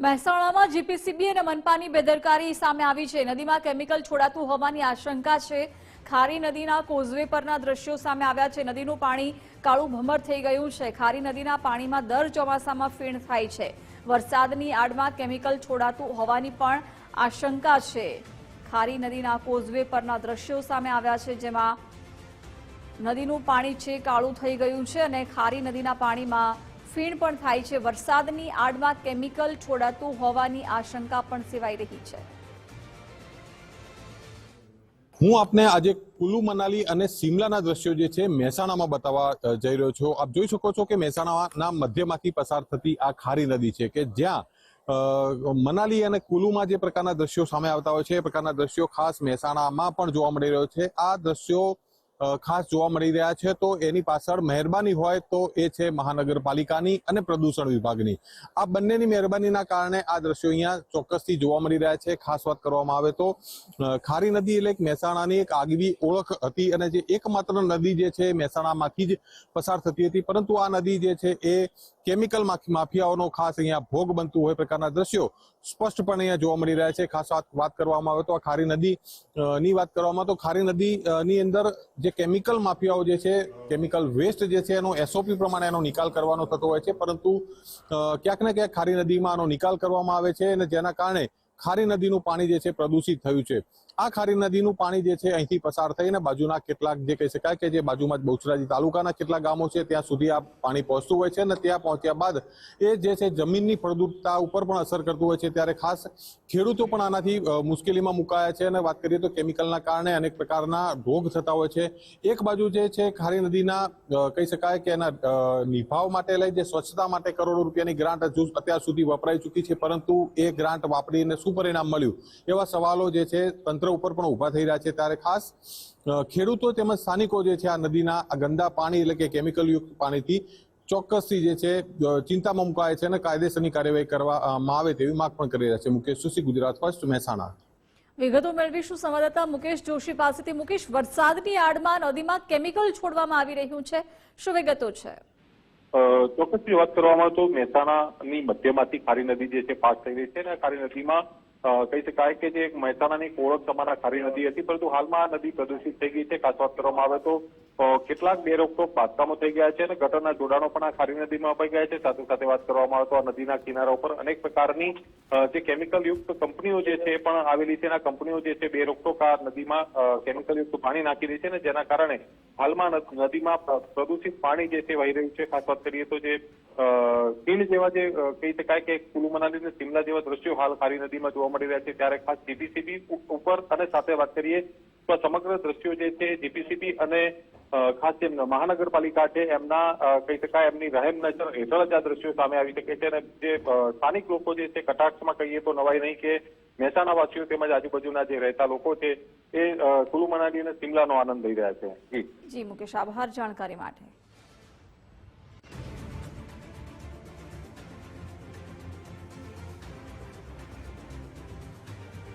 મહેસાણામાં જીપીસીબી અને મનપાની બેદરકારી સામે આવી છે. નદીમાં કેમિકલ છોડાતું હોવાની આશંકા છે. ખારી નદીના કોઝવે પરના દ્રશ્યો સામે આવ્યા છે. નદીનું પાણી કાળું ભમર થઈ ગયું છે. ખારી નદીના પાણીમાં દર ચોમાસામાં ફીણ થાય છે. વરસાદની આડમાં કેમિકલ છોડાતું હોવાની પણ આશંકા છે. ખારી નદીના કોઝવે પરના દ્રશ્યો સામે આવ્યા છે, જેમાં નદીનું પાણી છે, કાળું થઈ ગયું છે અને ખારી નદીના પાણીમાં ફીણ પણ થાય છે. વરસાદની આડમાં કેમિકલ છોડાતું હોવાની આશંકા પણ સેવાઈ રહી છે. હું આપને આજે કુલુ, મનાલી અને સિમલાના દ્રશ્યો જે છે મહેસાણામાં બતાવવા જઈ રહ્યો છું. આપ જોઈ શકો છો કે મહેસાણાના મધ્યમાંથી પસાર થતી આ ખારી નદી છે કે જ્યાં મનાલી અને કુલુમાં જે પ્રકારના દ્રશ્યો સામે આવતા હોય છે, એ પ્રકારના દ્રશ્યો ખાસ મહેસાણામાં પણ જોવા મળી રહ્યો છે. આ દ્રશ્યો ખાસ જોવા મળી રહ્યા છે, તો એની પાછળ મહેરબાની હોય તો એ છે મહાનગરપાલિકાની અને પ્રદૂષણ વિભાગની. આ બંનેની મહેરબાનીના કારણે આ દ્રશ્યો અહીંયા ચોક્કસથી જોવા મળી રહ્યા છે. ખાસ વાત કરવામાં આવે તો ખારી નદી એટલે એક મહેસાણાની એક આગવી ઓળખ હતી અને જે એકમાત્ર નદી જે છે મહેસાણામાંથી જ પસાર થતી હતી. પરંતુ આ નદી જે છે એ કેમિકલ માફિયાઓનો ખાસ અહીંયા ભોગ બનતું હોય પ્રકારના દ્રશ્યો સ્પષ્ટપણે અહીંયા જોવા મળી રહ્યા છે. ખાસ વાત કરવામાં આવે તો આ ખારી નદી ની વાત કરવામાં તો ખારી નદી ની અંદર જે કેમિકલ માફિયાઓ જે છે, કેમિકલ વેસ્ટ જે છે, એનો એસઓપી પ્રમાણે એનો નિકાલ કરવાનો થતો હોય છે. પરંતુ ક્યાંક ને ક્યાંક ખારી નદીમાં આનો નિકાલ કરવામાં આવે છે અને જેના કારણે ખારી નદીનું પાણી જે છે પ્રદૂષિત થયું છે. આ ખારી નદીનું પાણી જે છે અહીંથી પસાર થઈને બાજુના કેટલાક જે કહી શકાય કે જે બાજુમાં બહુચરાજી તાલુકાના કેટલાક ગામો છે, ત્યાં સુધી આ પાણી પહોંચતું હોય છે અને ત્યાં પહોંચ્યા બાદ એ જે છે જમીનની ફળદ્રુપતા ઉપર પણ અસર કરતું હોય છે. ત્યારે ખાસ ખેડૂતો પણ આનાથી મુશ્કેલીમાં મુકાયા છે અને વાત કરીએ તો કેમિકલના કારણે અનેક પ્રકારના રોગ થતા હોય છે. એક બાજુ જે છે ખારી નદીના કહી શકાય કે એના નિભાવ માટે લઈ, જે સ્વચ્છતા માટે કરોડો રૂપિયાની ગ્રાન્ટ હજુ અત્યાર સુધી વપરાઈ ચૂકી છે, પરંતુ એ ગ્રાન્ટ વાપરીને શું પરિણામ મળ્યું. એવા સવાલો જે છે તંત્ર ઉપર પણ ઊભા થઈ રહ્યા છે. ત્યારે ખાસ ખેડૂતો તેમજ સ્થાનિકો જે છે આ નદીના આ ગંદા પાણી એટલે કે કેમિકલ યુક્ત પાણીથી ચોક્કસથી જે છે ચિંતામાં મુકાય છે અને કાયદેસરની કાર્યવાહી કરવામાં આવે તેવી માંગ પણ કરી રહ્યા છે. મુકેશ સુશી ગુજરાત ફર્સ્ટ મહેસાણા. વિગતો મેળવીશું સંવાદદાતા મુકેશ જોશી પાસેથી. મુકેશ વરસાદની આડમાં નદીમાં કેમિકલ છોડવામાં આવી રહ્યું છે. શું વિગતો છે? અ, ચોક્કસથી વાત કરવામાં તો મહેસાણાની મધ્યમાંથી ખારી નદી જે છે પાસ થઈ રહી છે અને ખારી નદીમાં કહી શકાય કે જે એક મહેસાણાની ઓળખ તમારા ખારી નદી હતી, પરંતુ હાલમાં આ નદી પ્રદૂષિત થઈ ગઈ છે ખાસ વાત કરવામાં આવે તો કેટલાક કેટલાક બેરોકટોક બાંધકામો થઈ ગયા છે અને ગટરના જોડાણો પણ આ ખારી નદીમાં અપાઈ ગયા છે. સાથે સાથે વાત કરવામાં આવે તો આ નદીના કિનારા ઉપર અનેક પ્રકારની જે કેમિકલ યુક્ત કંપનીઓ જે છે પણ આવેલી છે આ કંપનીઓ જે છે બેરોકટોક આ નદીમાં કેમિકલ યુક્ત પાણી નાખી રહી છે અને જેના કારણે હાલમાં નદીમાં પ્રદૂષિત પાણી જે છે વહી રહ્યું છે. ખાસ વાત કરીએ તો જે ખીણ જેવા જે કહી શકાય કે કુલુ મનાલી અને શિમલા જેવા દ્રશ્યો હાલ ખારી નદીમાં જોવા મળી રહ્યા છે. ત્યારે ખાસ જીપીસીબી ઉપર અને સાથે વાત કરીએ તો સમગ્ર દ્રશ્યો જે છે જીપીસીબી અને ખાસ જે મહાનગરપાલિકા છે એમના કહી શકાય એમની રહેમ નજર હેઠળ જ આ દ્રશ્યો સામે આવી શકે છે અને જે સ્થાનિક લોકો જે છે કટાક્ષમાં કહીએ તો નવાઈ નહીં કે મહેસાણા વાસીઓ તેમજ આજુબાજુના જે રહેતા લોકો છે એ કુલુ મનાલી અને શિમલાનો આનંદ લઈ રહ્યા છે. જી, મુકેશ, આભાર જાણકારી માટે.